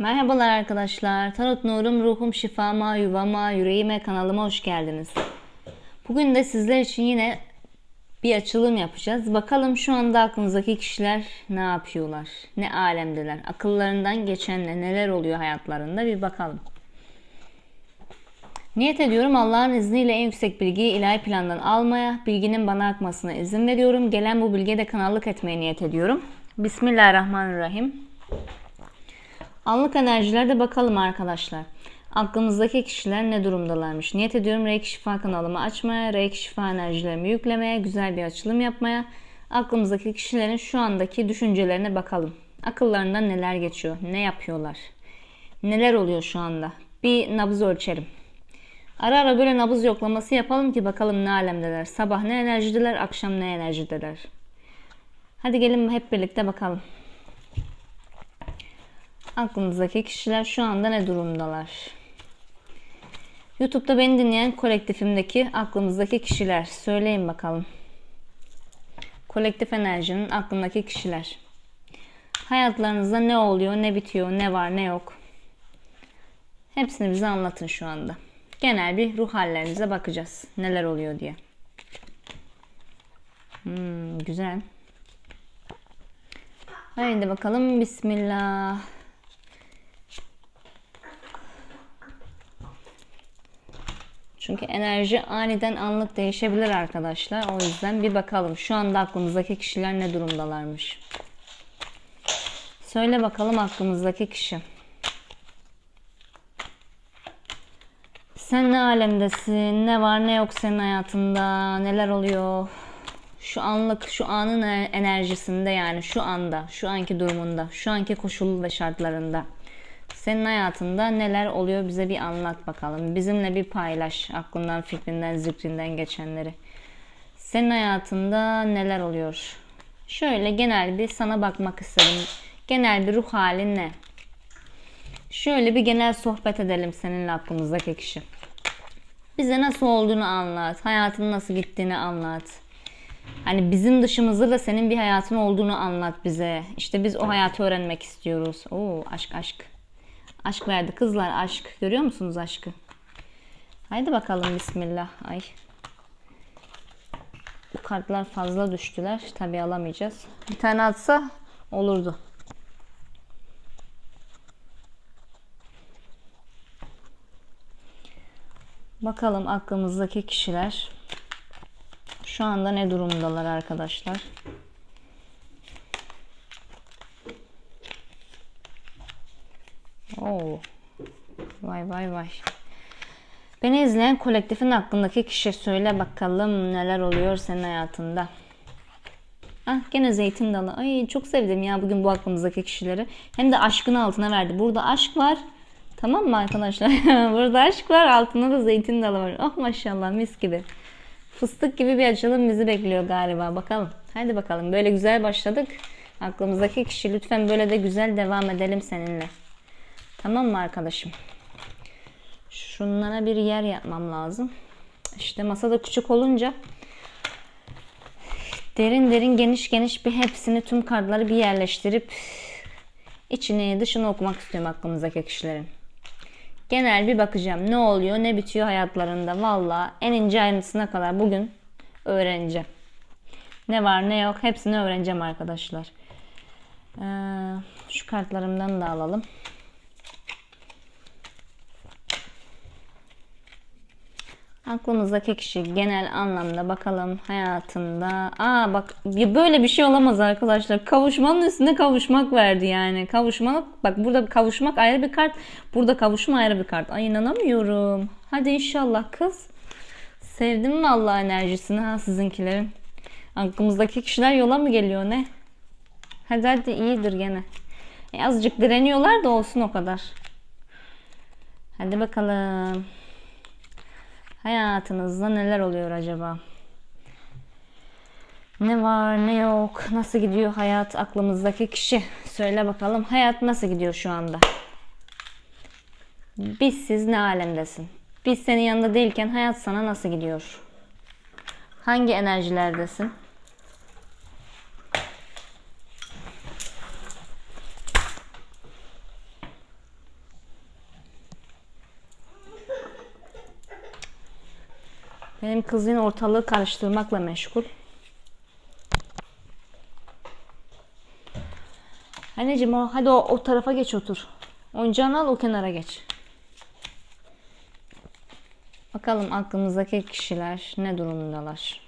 Merhabalar arkadaşlar. Tarot Nurum, Ruhum Şifama, Yuvama, Yüreğime kanalıma hoş geldiniz. Bugün de sizler için yine bir açılım yapacağız. Bakalım şu anda aklınızdaki kişiler ne yapıyorlar? Ne alemdeler? Akıllarından geçen ne? Neler oluyor hayatlarında? Bir bakalım. Niyet ediyorum Allah'ın izniyle en yüksek bilgiyi ilahi plandan almaya, bilginin bana akmasına izin veriyorum. Gelen bu bilgiye de kanallık etmeye niyet ediyorum. Bismillahirrahmanirrahim. Anlık enerjilerde bakalım arkadaşlar. Aklımızdaki kişiler ne durumdalarmış? Niyet ediyorum Reiki Şifa kanalımı açmaya, Reiki Şifa enerjilerimi yüklemeye, güzel bir açılım yapmaya. Aklımızdaki kişilerin şu andaki düşüncelerine bakalım. Akıllarından neler geçiyor? Ne yapıyorlar? Neler oluyor şu anda? Bir nabız ölçelim. Ara ara böyle nabız yoklaması yapalım ki bakalım ne alemdeler. Sabah ne enerjideler, akşam ne enerjideler. Hadi gelin hep birlikte bakalım. Aklınızdaki kişiler şu anda ne durumdalar? YouTube'da beni dinleyen kolektifimdeki aklımızdaki kişiler. Söyleyin bakalım. Kolektif enerjinin aklındaki kişiler. Hayatlarınızda ne oluyor, ne bitiyor, ne var, ne yok. Hepsini bize anlatın şu anda. Genel bir ruh hallerinize bakacağız. Neler oluyor diye. Hmm, güzel. Haydi bakalım. Bismillah. Çünkü enerji aniden anlık değişebilir arkadaşlar. O yüzden bir bakalım. Şu anda aklımızdaki kişiler ne durumdalarmış. Söyle bakalım aklımızdaki kişi. Sen ne alemdesin? Ne var ne yok senin hayatında? Neler oluyor? Şu anlık, şu anın e- enerjisinde yani şu anda, şu anki durumunda, şu anki koşul ve şartlarında. Senin hayatında neler oluyor bize bir anlat bakalım. Bizimle bir paylaş aklından, fikrinden, zikrinden geçenleri. Senin hayatında neler oluyor? Şöyle genel bir sana bakmak istedim. Genel bir ruh halin ne? Şöyle bir genel sohbet edelim seninle aklımızdaki kişi. Bize nasıl olduğunu anlat. Hayatın nasıl gittiğini anlat. Hani bizim dışımızda da senin bir hayatın olduğunu anlat bize. İşte biz o hayatı öğrenmek istiyoruz. Oo aşk aşk. Aşk verdi kızlar aşk. Görüyor musunuz aşkı? Haydi bakalım bismillah. Ay. Bu kartlar fazla düştüler. Tabi alamayacağız. Bir tane atsa olurdu. Bakalım aklımızdaki kişiler şu anda ne durumdalar arkadaşlar? Oo. Vay vay vay. Beni izleyen kolektifin aklındaki kişi söyle bakalım neler oluyor senin hayatında. Ah gene zeytin dalı. Ay çok sevdim ya bugün bu aklımızdaki kişileri. Hem de aşkın altına verdi. Burada aşk var. Tamam mı arkadaşlar? Burada aşk var. Altında da zeytin dalı var. Oh maşallah mis gibi. Fıstık gibi bir açılım bizi bekliyor galiba. Bakalım. Hadi bakalım. Böyle güzel başladık. Aklımızdaki kişi lütfen böyle de güzel devam edelim seninle. Tamam mı arkadaşım? Şunlara bir yer yapmam lazım. İşte masada küçük olunca derin derin geniş geniş bir hepsini tüm kartları bir yerleştirip içini dışını okumak istiyorum aklımızdaki kişilerin. Genel bir bakacağım. Ne oluyor, ne bitiyor hayatlarında. Valla en ince ayrıntısına kadar bugün öğreneceğim. Ne var, ne yok hepsini öğreneceğim arkadaşlar. Ee, şu kartlarımdan da alalım. Aklımızdaki kişi genel anlamda bakalım hayatında. Aa bak böyle bir şey olamaz arkadaşlar. Kavuşmanın üstünde kavuşmak verdi yani. Kavuşmalık bak burada kavuşmak ayrı bir kart. Burada kavuşma ayrı bir kart. Ay inanamıyorum. Hadi inşallah kız. Sevdim mi Allah enerjisini ha sizinkilerin. Aklımızdaki kişiler yola mı geliyor ne? Hadi hadi iyidir gene. E, azıcık direniyorlar da olsun o kadar. Hadi bakalım. Hayatınızda neler oluyor acaba? Ne var ne yok? Nasıl gidiyor hayat aklımızdaki kişi? Söyle bakalım hayat nasıl gidiyor şu anda? Biz siz ne alemdesin? Biz senin yanında değilken hayat sana nasıl gidiyor? Hangi enerjilerdesin? Benim kız ortalığı karıştırmakla meşgul. Anneciğim o, hadi o, o tarafa geç otur. Oyuncağını al o kenara geç. Bakalım aklımızdaki kişiler ne durumdalar.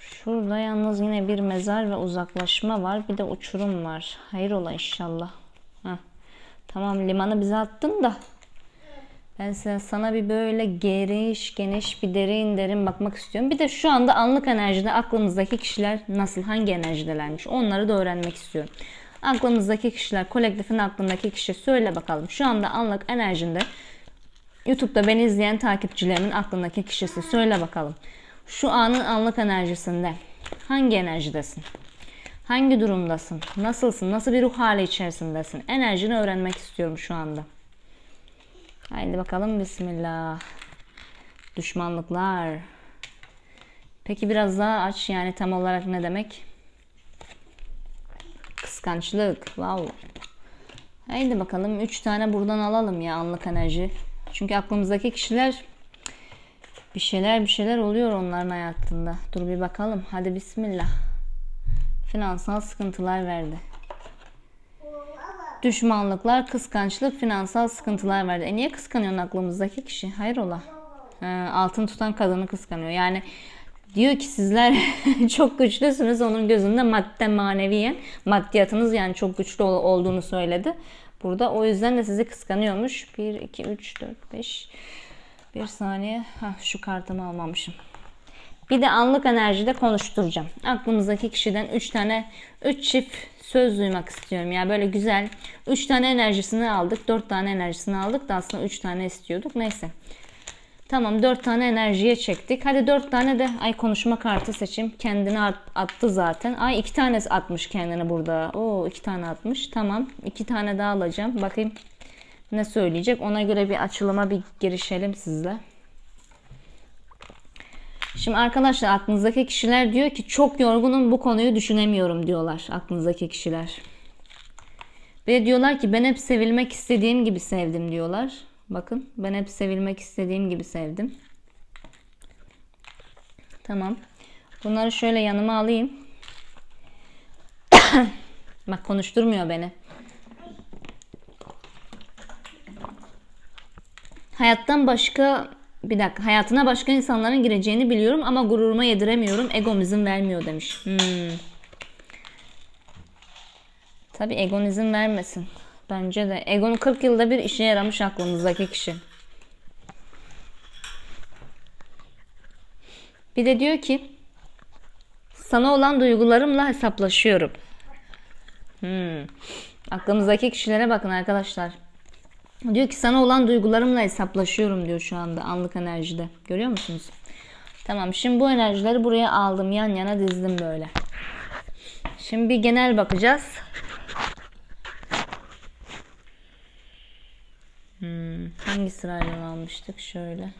Şurada yalnız yine bir mezar ve uzaklaşma var. Bir de uçurum var. Hayır ola inşallah. Heh. Tamam limanı bize attın da. Ben sen- sana bir böyle geniş geniş bir derin derin bakmak istiyorum. Bir de şu anda anlık enerjide aklımızdaki kişiler nasıl, hangi enerjidelermiş onları da öğrenmek istiyorum. Aklımızdaki kişiler, kolektifin aklındaki kişi söyle bakalım. Şu anda anlık enerjinde YouTube'da beni izleyen takipçilerimin aklındaki kişisi söyle bakalım. Şu anın anlık enerjisinde hangi enerjidesin? Hangi durumdasın? Nasılsın? Nasıl bir ruh hali içerisindesin? Enerjini öğrenmek istiyorum şu anda. Haydi bakalım bismillah. Düşmanlıklar. Peki biraz daha aç yani tam olarak ne demek? Kıskançlık. Wow. Haydi bakalım 3 tane buradan alalım ya anlık enerji. Çünkü aklımızdaki kişiler bir şeyler bir şeyler oluyor onların hayatında. Dur bir bakalım. Hadi bismillah. Finansal sıkıntılar verdi. Düşmanlıklar, kıskançlık, finansal sıkıntılar verdi. E niye kıskanıyorsun aklımızdaki kişi? Hayrola? Ha, altın tutan kadını kıskanıyor. Yani diyor ki sizler çok güçlüsünüz. Onun gözünde madde maneviyen maddiyatınız yani çok güçlü ol- olduğunu söyledi. Burada o yüzden de sizi kıskanıyormuş. 1, 2, 3, 4, 5. Bir saniye. Hah, şu kartımı almamışım. Bir de anlık enerjide konuşturacağım. Aklımızdaki kişiden 3 tane 3 çift söz duymak istiyorum. Yani böyle güzel 3 tane enerjisini aldık. 4 tane enerjisini aldık da aslında 3 tane istiyorduk. Neyse. Tamam 4 tane enerjiye çektik. Hadi 4 tane de ay konuşma kartı seçeyim. Kendini at- attı zaten. Ay 2 tane atmış kendini burada. Oo 2 tane atmış. Tamam. 2 tane daha alacağım. Bakayım ne söyleyecek. Ona göre bir açılıma bir girişelim sizle. Şimdi arkadaşlar aklınızdaki kişiler diyor ki çok yorgunum bu konuyu düşünemiyorum diyorlar aklınızdaki kişiler. Ve diyorlar ki ben hep sevilmek istediğim gibi sevdim diyorlar. Bakın ben hep sevilmek istediğim gibi sevdim. Tamam. Bunları şöyle yanıma alayım. Bak konuşturmuyor beni. Hayattan başka bir dakika hayatına başka insanların gireceğini biliyorum ama gururuma yediremiyorum. Egom izin vermiyor demiş. Hmm. Tabi egon izin vermesin. Bence de. Egon 40 yılda bir işe yaramış aklımızdaki kişi. Bir de diyor ki sana olan duygularımla hesaplaşıyorum. Hmm. Aklımızdaki kişilere bakın arkadaşlar. Diyor ki sana olan duygularımla hesaplaşıyorum diyor şu anda anlık enerjide. Görüyor musunuz? Tamam şimdi bu enerjileri buraya aldım yan yana dizdim böyle. Şimdi bir genel bakacağız. Hmm, hangi sırayla almıştık? Şöyle.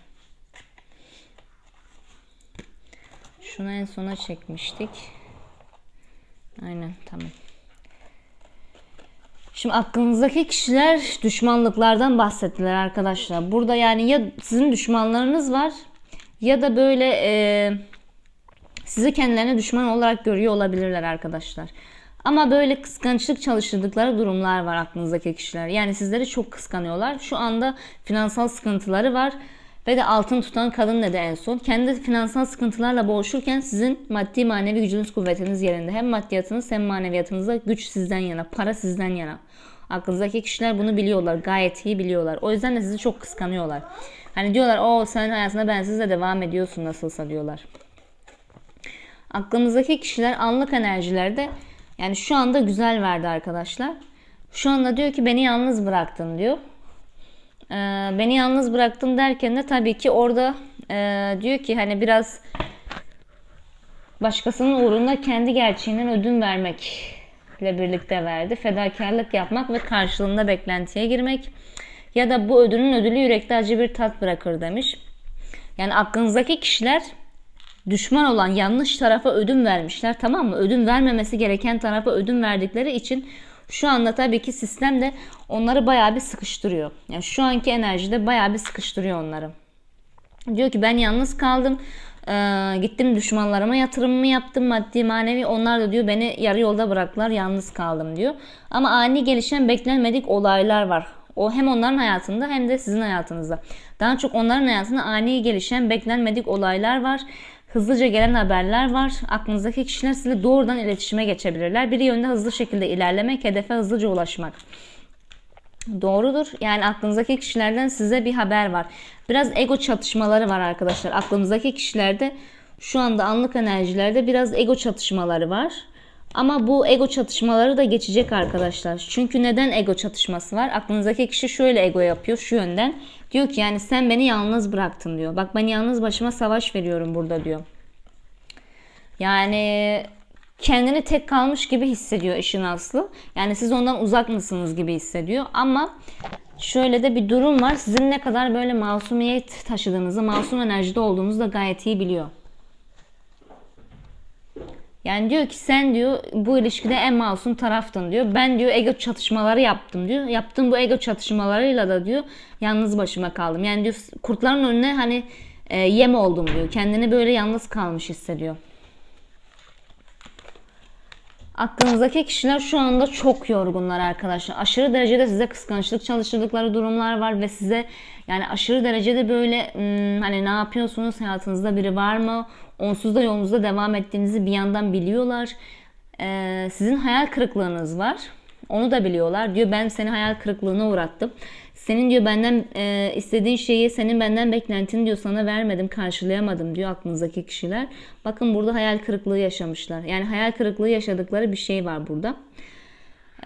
Şunu en sona çekmiştik. Aynen tamam. Şimdi aklınızdaki kişiler düşmanlıklardan bahsettiler arkadaşlar. Burada yani ya sizin düşmanlarınız var ya da böyle e, sizi kendilerine düşman olarak görüyor olabilirler arkadaşlar. Ama böyle kıskançlık çalıştırdıkları durumlar var aklınızdaki kişiler. Yani sizleri çok kıskanıyorlar. Şu anda finansal sıkıntıları var. Ve de altın tutan kadın dedi en son. Kendi finansal sıkıntılarla boğuşurken sizin maddi manevi gücünüz kuvvetiniz yerinde. Hem maddiyatınız hem maneviyatınızda güç sizden yana, para sizden yana. Aklınızdaki kişiler bunu biliyorlar. Gayet iyi biliyorlar. O yüzden de sizi çok kıskanıyorlar. Hani diyorlar o sen hayatında bensiz de devam ediyorsun nasılsa diyorlar. Aklımızdaki kişiler anlık enerjilerde yani şu anda güzel verdi arkadaşlar. Şu anda diyor ki beni yalnız bıraktın diyor. Ee, beni yalnız bıraktın derken de tabii ki orada e, diyor ki hani biraz başkasının uğruna kendi gerçeğinden ödün vermekle birlikte verdi. Fedakarlık yapmak ve karşılığında beklentiye girmek ya da bu ödülün ödülü yürekte acı bir tat bırakır demiş. Yani aklınızdaki kişiler düşman olan yanlış tarafa ödün vermişler tamam mı? Ödün vermemesi gereken tarafa ödün verdikleri için şu anda tabii ki sistem de onları bayağı bir sıkıştırıyor. Yani şu anki enerjide bayağı bir sıkıştırıyor onları. Diyor ki ben yalnız kaldım. Ee, gittim düşmanlarıma yatırımımı yaptım maddi manevi. Onlar da diyor beni yarı yolda bıraktılar yalnız kaldım diyor. Ama ani gelişen beklenmedik olaylar var. O hem onların hayatında hem de sizin hayatınızda. Daha çok onların hayatında ani gelişen beklenmedik olaylar var. Hızlıca gelen haberler var. Aklınızdaki kişiler sizinle doğrudan iletişime geçebilirler. Bir yönde hızlı şekilde ilerlemek, hedefe hızlıca ulaşmak. Doğrudur. Yani aklınızdaki kişilerden size bir haber var. Biraz ego çatışmaları var arkadaşlar. Aklınızdaki kişilerde şu anda anlık enerjilerde biraz ego çatışmaları var. Ama bu ego çatışmaları da geçecek arkadaşlar. Çünkü neden ego çatışması var? Aklınızdaki kişi şöyle ego yapıyor şu yönden. Diyor ki yani sen beni yalnız bıraktın diyor. Bak ben yalnız başıma savaş veriyorum burada diyor. Yani kendini tek kalmış gibi hissediyor işin aslı. Yani siz ondan uzak mısınız gibi hissediyor. Ama şöyle de bir durum var. Sizin ne kadar böyle masumiyet taşıdığınızı, masum enerjide olduğunuzu da gayet iyi biliyor. Yani diyor ki sen diyor bu ilişkide en masum taraftın diyor. Ben diyor ego çatışmaları yaptım diyor. Yaptığım bu ego çatışmalarıyla da diyor yalnız başıma kaldım. Yani diyor kurtların önüne hani e, yem oldum diyor. Kendini böyle yalnız kalmış hissediyor. Aklınızdaki kişiler şu anda çok yorgunlar arkadaşlar. Aşırı derecede size kıskançlık çalıştırdıkları durumlar var ve size yani aşırı derecede böyle hmm, hani ne yapıyorsunuz hayatınızda biri var mı? Onsuz da yolunuzda devam ettiğinizi bir yandan biliyorlar. Ee, sizin hayal kırıklığınız var. Onu da biliyorlar. Diyor ben seni hayal kırıklığına uğrattım. Senin diyor benden e, istediğin şeyi, senin benden beklentini diyor sana vermedim, karşılayamadım diyor aklınızdaki kişiler. Bakın burada hayal kırıklığı yaşamışlar. Yani hayal kırıklığı yaşadıkları bir şey var burada.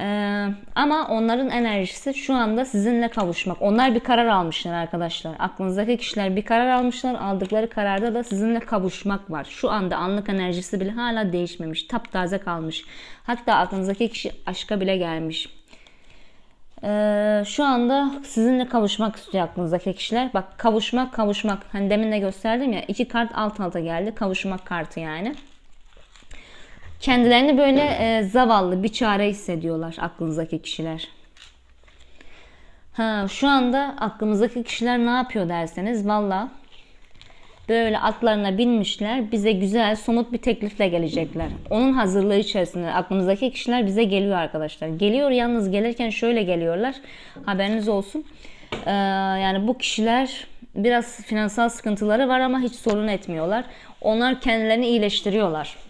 Ee, ama onların enerjisi şu anda sizinle kavuşmak. Onlar bir karar almışlar arkadaşlar. Aklınızdaki kişiler bir karar almışlar. Aldıkları kararda da sizinle kavuşmak var. Şu anda anlık enerjisi bile hala değişmemiş. Taptaze kalmış. Hatta aklınızdaki kişi aşka bile gelmiş. Ee, şu anda sizinle kavuşmak istiyor aklınızdaki kişiler. Bak kavuşmak kavuşmak. Hani demin de gösterdim ya iki kart alt alta geldi. Kavuşmak kartı yani. Kendilerini böyle e, zavallı bir çare hissediyorlar aklınızdaki kişiler. Ha, şu anda aklımızdaki kişiler ne yapıyor derseniz valla böyle atlarına binmişler bize güzel somut bir teklifle gelecekler. Onun hazırlığı içerisinde aklımızdaki kişiler bize geliyor arkadaşlar. Geliyor yalnız gelirken şöyle geliyorlar haberiniz olsun. Ee, yani bu kişiler biraz finansal sıkıntıları var ama hiç sorun etmiyorlar. Onlar kendilerini iyileştiriyorlar.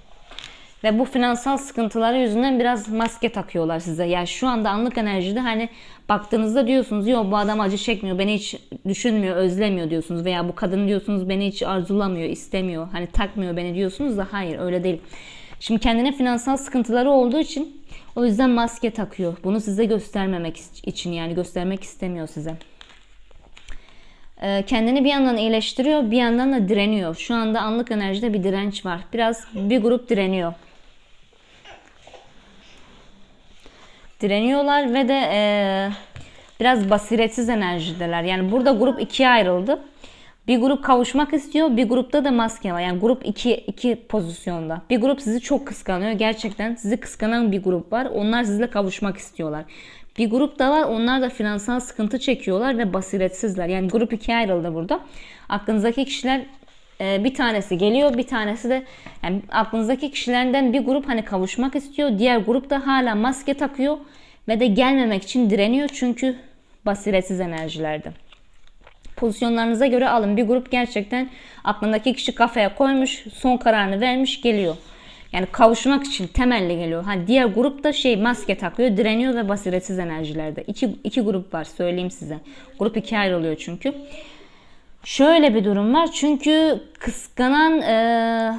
Ve bu finansal sıkıntıları yüzünden biraz maske takıyorlar size. Yani şu anda anlık enerjide hani baktığınızda diyorsunuz yok bu adam acı çekmiyor, beni hiç düşünmüyor, özlemiyor diyorsunuz. Veya bu kadın diyorsunuz beni hiç arzulamıyor, istemiyor, hani takmıyor beni diyorsunuz da hayır öyle değil. Şimdi kendine finansal sıkıntıları olduğu için o yüzden maske takıyor. Bunu size göstermemek için yani göstermek istemiyor size Ee, kendini bir yandan iyileştiriyor bir yandan da direniyor. Şu anda anlık enerjide bir direnç var. Biraz bir grup direniyor. Direniyorlar ve de e, biraz basiretsiz enerjideler. Yani burada grup ikiye ayrıldı. Bir grup kavuşmak istiyor, bir grupta da maske var. Yani grup iki, iki pozisyonda. Bir grup sizi çok kıskanıyor. Gerçekten sizi kıskanan bir grup var. Onlar sizinle kavuşmak istiyorlar. Bir grup da var. Onlar da finansal sıkıntı çekiyorlar ve basiretsizler. Yani grup ikiye ayrıldı burada. Aklınızdaki kişiler e, bir tanesi geliyor bir tanesi de yani aklınızdaki kişilerden bir grup hani kavuşmak istiyor diğer grup da hala maske takıyor ve de gelmemek için direniyor çünkü basiretsiz enerjilerde. Pozisyonlarınıza göre alın. Bir grup gerçekten aklındaki kişi kafaya koymuş, son kararını vermiş, geliyor. Yani kavuşmak için temelli geliyor. Hani diğer grup da şey maske takıyor, direniyor ve basiretsiz enerjilerde. İki, iki grup var söyleyeyim size. Grup ikiye ayrılıyor çünkü. Şöyle bir durum var. Çünkü kıskanan e,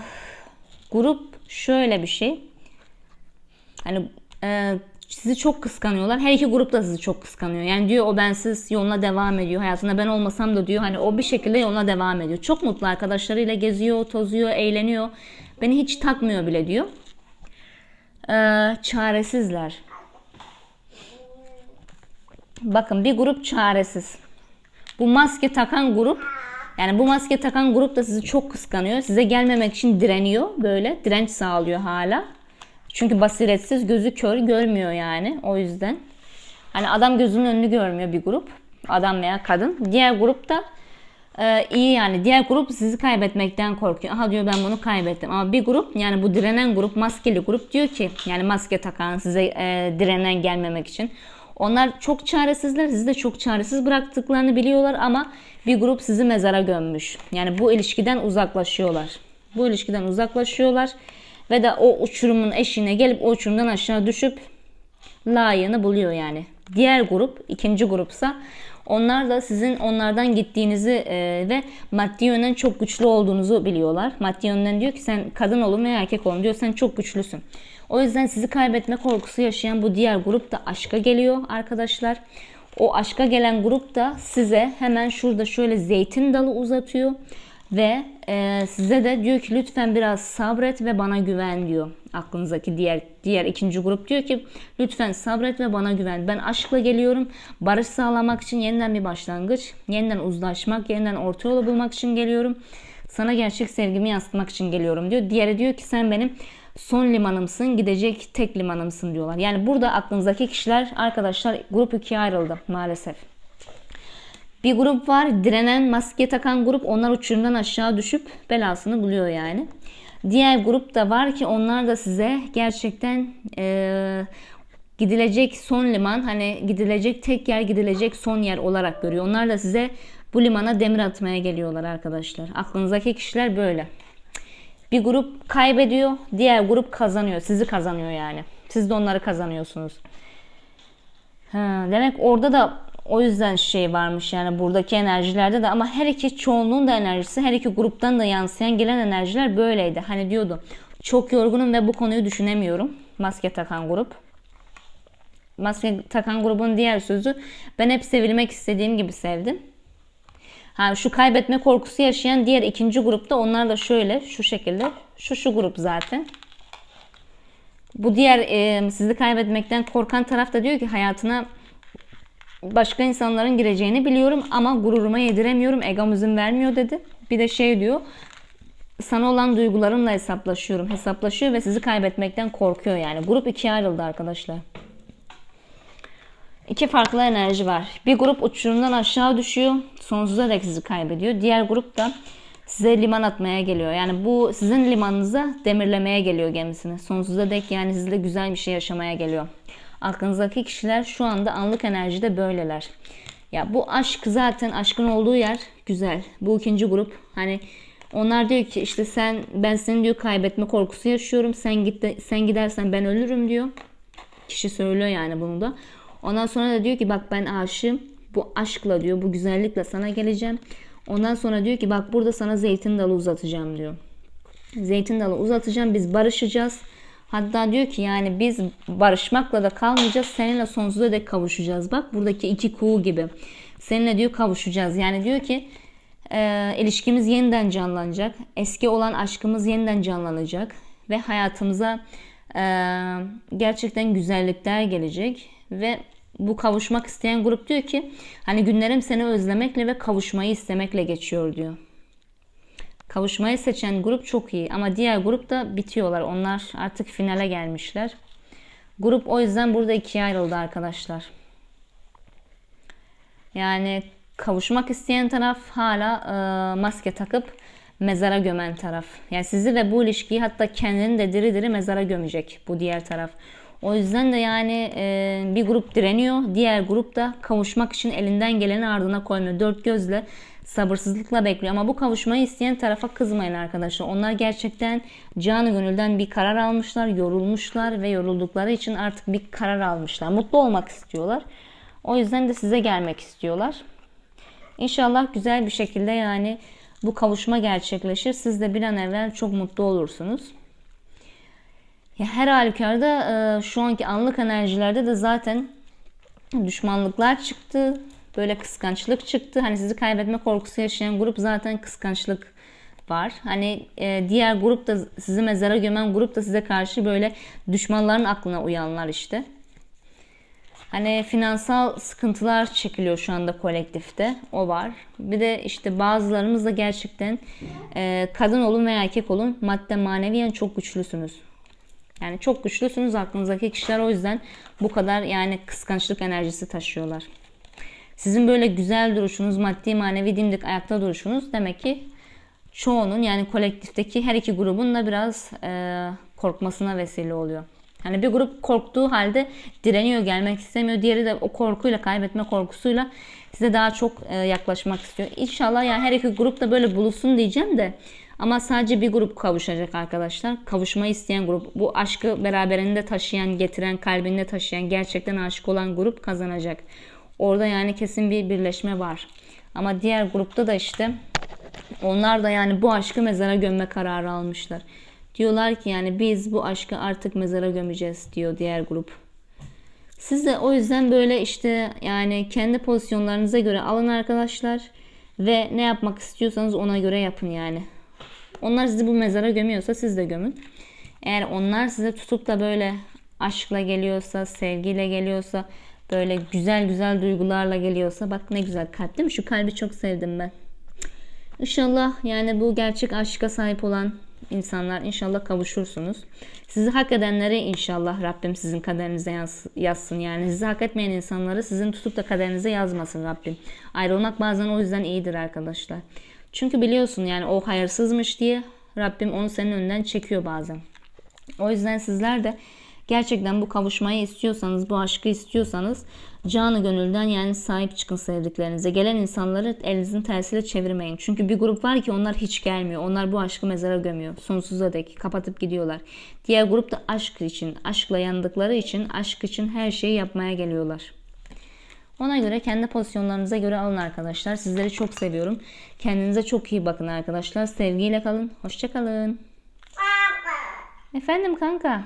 grup şöyle bir şey. Hani e, sizi çok kıskanıyorlar. Her iki grup da sizi çok kıskanıyor. Yani diyor o bensiz yoluna devam ediyor. Hayatında ben olmasam da diyor hani o bir şekilde yoluna devam ediyor. Çok mutlu arkadaşlarıyla geziyor, tozuyor, eğleniyor. Beni hiç takmıyor bile diyor. Ee, çaresizler. Bakın bir grup çaresiz. Bu maske takan grup yani bu maske takan grup da sizi çok kıskanıyor. Size gelmemek için direniyor böyle. Direnç sağlıyor hala. Çünkü basiretsiz, gözü kör, görmüyor yani. O yüzden. Hani adam gözünün önünü görmüyor bir grup. Adam veya kadın. Diğer grupta e, iyi yani. Diğer grup sizi kaybetmekten korkuyor. Aha diyor ben bunu kaybettim. Ama bir grup yani bu direnen grup maskeli grup diyor ki yani maske takan size e, direnen gelmemek için. Onlar çok çaresizler. Sizi de çok çaresiz bıraktıklarını biliyorlar ama bir grup sizi mezara gömmüş. Yani bu ilişkiden uzaklaşıyorlar. Bu ilişkiden uzaklaşıyorlar ve de o uçurumun eşiğine gelip o uçurumdan aşağı düşüp layığını buluyor yani. Diğer grup, ikinci grupsa onlar da sizin onlardan gittiğinizi e, ve maddi yönden çok güçlü olduğunuzu biliyorlar. Maddi yönden diyor ki sen kadın olun veya erkek olun diyor sen çok güçlüsün. O yüzden sizi kaybetme korkusu yaşayan bu diğer grup da aşka geliyor arkadaşlar. O aşka gelen grup da size hemen şurada şöyle zeytin dalı uzatıyor ve e, size de diyor ki lütfen biraz sabret ve bana güven diyor. Aklınızdaki diğer diğer ikinci grup diyor ki lütfen sabret ve bana güven. Ben aşkla geliyorum. Barış sağlamak için yeniden bir başlangıç, yeniden uzlaşmak, yeniden orta yolu bulmak için geliyorum. Sana gerçek sevgimi yansıtmak için geliyorum diyor. Diğeri diyor ki sen benim son limanımsın, gidecek tek limanımsın diyorlar. Yani burada aklınızdaki kişiler arkadaşlar grup ikiye ayrıldı maalesef. Bir grup var direnen maske takan grup onlar uçurumdan aşağı düşüp belasını buluyor yani. Diğer grup da var ki onlar da size gerçekten e, gidilecek son liman hani gidilecek tek yer gidilecek son yer olarak görüyor. Onlar da size bu limana demir atmaya geliyorlar arkadaşlar. Aklınızdaki kişiler böyle. Bir grup kaybediyor, diğer grup kazanıyor. Sizi kazanıyor yani. Siz de onları kazanıyorsunuz. Ha, demek orada da o yüzden şey varmış yani buradaki enerjilerde de ama her iki çoğunluğun da enerjisi her iki gruptan da yansıyan gelen enerjiler böyleydi. Hani diyordu çok yorgunum ve bu konuyu düşünemiyorum. Maske takan grup. Maske takan grubun diğer sözü ben hep sevilmek istediğim gibi sevdim. Ha, şu kaybetme korkusu yaşayan diğer ikinci grupta onlar da şöyle şu şekilde şu şu grup zaten. Bu diğer e, sizi kaybetmekten korkan taraf da diyor ki hayatına başka insanların gireceğini biliyorum ama gururuma yediremiyorum. Egom izin vermiyor dedi. Bir de şey diyor. Sana olan duygularımla hesaplaşıyorum. Hesaplaşıyor ve sizi kaybetmekten korkuyor yani. Grup ikiye ayrıldı arkadaşlar. İki farklı enerji var. Bir grup uçurumdan aşağı düşüyor. Sonsuza dek sizi kaybediyor. Diğer grup da size liman atmaya geliyor. Yani bu sizin limanınıza demirlemeye geliyor gemisini. Sonsuza dek yani sizle güzel bir şey yaşamaya geliyor. Aklınızdaki kişiler şu anda anlık enerjide böyleler. Ya bu aşk zaten aşkın olduğu yer güzel. Bu ikinci grup hani onlar diyor ki işte sen ben seni diyor kaybetme korkusu yaşıyorum. Sen git sen gidersen ben ölürüm diyor. Kişi söylüyor yani bunu da. Ondan sonra da diyor ki bak ben aşığım. Bu aşkla diyor bu güzellikle sana geleceğim. Ondan sonra diyor ki bak burada sana zeytin dalı uzatacağım diyor. Zeytin dalı uzatacağım biz barışacağız. Hatta diyor ki yani biz barışmakla da kalmayacağız. Seninle sonsuza dek kavuşacağız. Bak buradaki iki kuğu gibi. Seninle diyor kavuşacağız. Yani diyor ki e, ilişkimiz yeniden canlanacak. Eski olan aşkımız yeniden canlanacak. Ve hayatımıza e, gerçekten güzellikler gelecek. Ve bu kavuşmak isteyen grup diyor ki hani günlerim seni özlemekle ve kavuşmayı istemekle geçiyor diyor. Kavuşmayı seçen grup çok iyi ama diğer grup da bitiyorlar. Onlar artık finale gelmişler. Grup o yüzden burada ikiye ayrıldı arkadaşlar. Yani kavuşmak isteyen taraf hala e, maske takıp mezara gömen taraf. Yani sizi ve bu ilişkiyi hatta kendini de diri diri mezara gömecek bu diğer taraf. O yüzden de yani e, bir grup direniyor. Diğer grup da kavuşmak için elinden geleni ardına koymuyor. Dört gözle sabırsızlıkla bekliyor. Ama bu kavuşmayı isteyen tarafa kızmayın arkadaşlar. Onlar gerçekten canı gönülden bir karar almışlar, yorulmuşlar ve yoruldukları için artık bir karar almışlar. Mutlu olmak istiyorlar. O yüzden de size gelmek istiyorlar. İnşallah güzel bir şekilde yani bu kavuşma gerçekleşir. Siz de bir an evvel çok mutlu olursunuz. Ya her halükarda e, şu anki anlık enerjilerde de zaten düşmanlıklar çıktı. Böyle kıskançlık çıktı. Hani sizi kaybetme korkusu yaşayan grup zaten kıskançlık var. Hani e, diğer grup da sizi mezara gömen grup da size karşı böyle düşmanların aklına uyanlar işte. Hani finansal sıkıntılar çekiliyor şu anda kolektifte. O var. Bir de işte bazılarımız da gerçekten e, kadın olun veya erkek olun madde maneviyen çok güçlüsünüz. Yani çok güçlüsünüz aklınızdaki kişiler o yüzden bu kadar yani kıskançlık enerjisi taşıyorlar. Sizin böyle güzel duruşunuz, maddi manevi dimdik ayakta duruşunuz demek ki çoğunun yani kolektifteki her iki grubun da biraz e, korkmasına vesile oluyor. Hani bir grup korktuğu halde direniyor, gelmek istemiyor. Diğeri de o korkuyla, kaybetme korkusuyla size daha çok e, yaklaşmak istiyor. İnşallah yani her iki grup da böyle buluşsun diyeceğim de ama sadece bir grup kavuşacak arkadaşlar. Kavuşmayı isteyen grup. Bu aşkı beraberinde taşıyan, getiren, kalbinde taşıyan, gerçekten aşık olan grup kazanacak. Orada yani kesin bir birleşme var. Ama diğer grupta da işte onlar da yani bu aşkı mezara gömme kararı almışlar. Diyorlar ki yani biz bu aşkı artık mezara gömeceğiz diyor diğer grup. Siz de o yüzden böyle işte yani kendi pozisyonlarınıza göre alın arkadaşlar ve ne yapmak istiyorsanız ona göre yapın yani. Onlar sizi bu mezara gömüyorsa siz de gömün. Eğer onlar size tutup da böyle aşkla geliyorsa, sevgiyle geliyorsa, böyle güzel güzel duygularla geliyorsa bak ne güzel kalp değil mi? Şu kalbi çok sevdim ben. İnşallah yani bu gerçek aşka sahip olan insanlar inşallah kavuşursunuz. Sizi hak edenlere inşallah Rabbim sizin kaderinize yaz- yazsın. Yani sizi hak etmeyen insanları sizin tutup da kaderinize yazmasın Rabbim. Ayrılmak bazen o yüzden iyidir arkadaşlar. Çünkü biliyorsun yani o hayırsızmış diye Rabbim onu senin önünden çekiyor bazen. O yüzden sizler de gerçekten bu kavuşmayı istiyorsanız, bu aşkı istiyorsanız canı gönülden yani sahip çıkın sevdiklerinize. Gelen insanları elinizin tersiyle çevirmeyin. Çünkü bir grup var ki onlar hiç gelmiyor. Onlar bu aşkı mezara gömüyor. Sonsuza dek kapatıp gidiyorlar. Diğer grup da aşk için, aşkla yandıkları için, aşk için her şeyi yapmaya geliyorlar. Ona göre kendi pozisyonlarınıza göre alın arkadaşlar. Sizleri çok seviyorum. Kendinize çok iyi bakın arkadaşlar. Sevgiyle kalın. Hoşçakalın. Efendim kanka.